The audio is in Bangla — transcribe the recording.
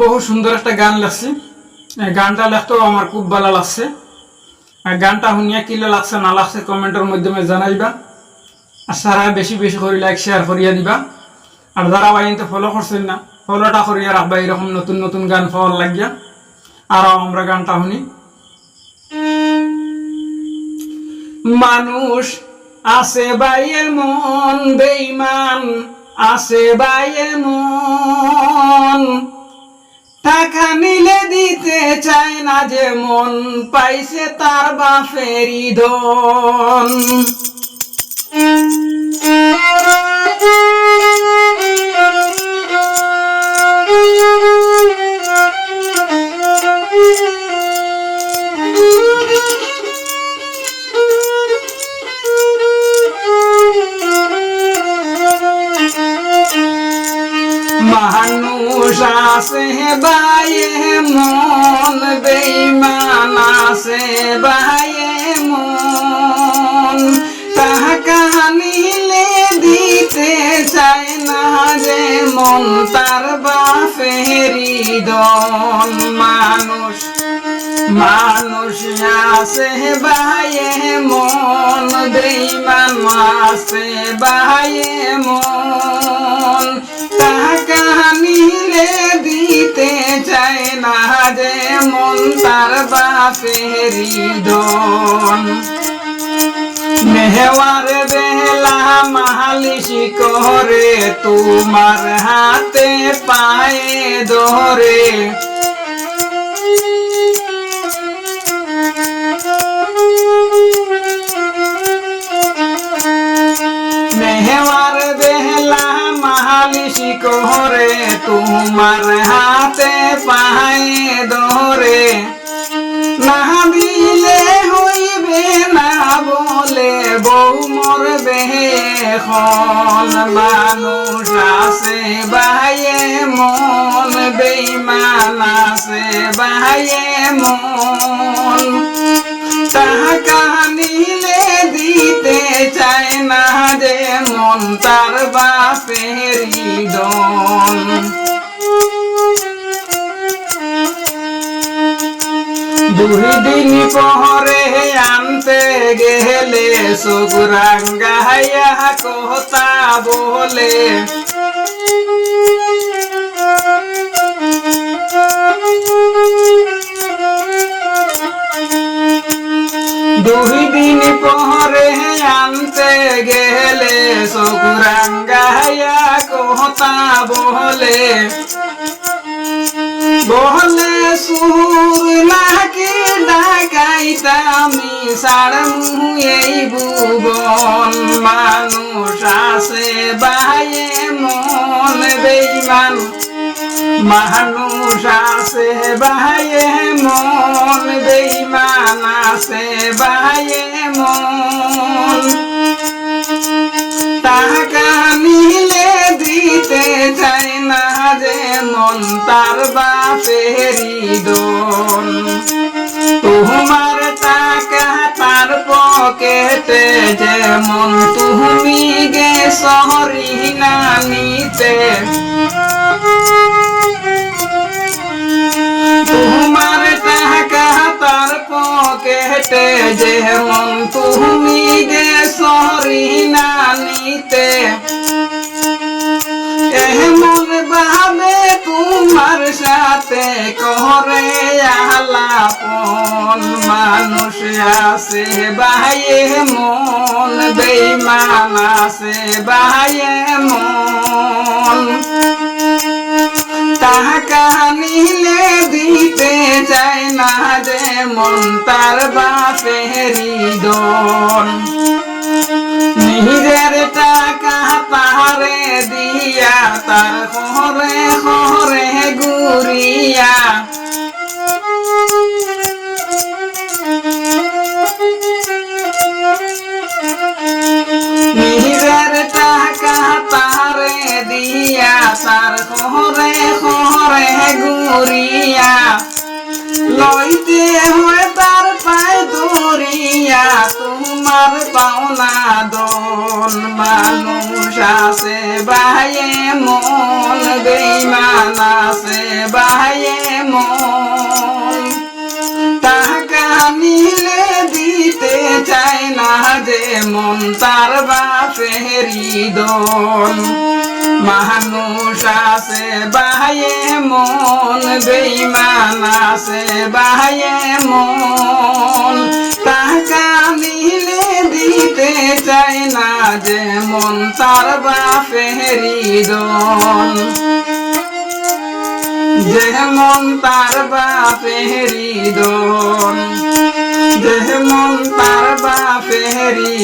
বহু সুন্দর একটা গান লাগছে। গানটা লেখতেও আমার খুব ভালো লাগছে। গানটা শুনিয়া কিলে লাগছে না লাগছে কমেন্টের মাধ্যমে জানাইবা। আর সারা বেশি বেশি করে লাইক শেয়ার করিয়া দিবা। আর যারা বাইনতে ফলো করছেন না ফলোটা করিয়া রাখবা, এরকম নতুন নতুন গান পাওয়ার লাগিয়া। আর আমরা গানটা শুনি। মানুষ আছে বাইয়ের মন বেইমান আছে বাইয়ের মন। টাকা নিলে দিতে চায় না যে মন পাইছে তার বাপেরই ধন। মানুষ আছে বাইয়ে মন বেইমান আছে বাইয়ে মন। টাকা দিতে চায় না যে মন, তার বাপেরি দন মানুষ মানুষ আছে বাইয়ে মন বেইমান আছে বাইয়ে মন টাকা নিলে দিতে চায় না যে মন তার বাপেরি দন মেহওয়ার বেলা মালিশি করে তোমার হাতে পায়ে ধরে। তোমার হাতে পায়ে ধরে, না দিলে হইবে না বলে বউ মরবে এখন। মানুষ আছে বায়ে মন, বেইমান আছে বায়ে মন। টাকা নিলে দিতে চায় না যে মন তার বাপেরই দন দুই দিন পরে আনতে গেলে সুগুরাঙ্গাইয়া কথা বলে। দুই দিন পরে আনতে গেলে সুগুরাঙ্গাইয়া কথা বলে বলে সুর নাকি ডাকাইতামি সাড়মু এই ভুবন মানুষ আছে বাইয়ে মন বেইমান। মানুষ আছে বাইয়ে মন বেইমান আছে বাইয়ে মন তার বাপেরই দোন তোমার টাকা তার পকেটে যেমন তুমি গে শহরি না নিতে করে আলাপন, মানুষ আছে বায়ে মন, বেইমান আছে বায়ে মন। টাকা নিলে দিতে চায় না যে মন, তার বাপেরই দন। নিজের টাকা লইতে হয় তার পায় দরিয়া তুমি তোমার পাওনা দন মানুষ আছে বাহে মন বেইমান আছে বাহে মন। টাকা নিলে দিতে চায় না যে মন, তার বাপেরি দন মানুষ আছে বাহে মন বেইমান আছে বাহে মন। টাকা নিলে দিতে চায় না যে মন, তার বাপেরি দন যেমন তার বাপেরি দোন যেমন তার বাপেরি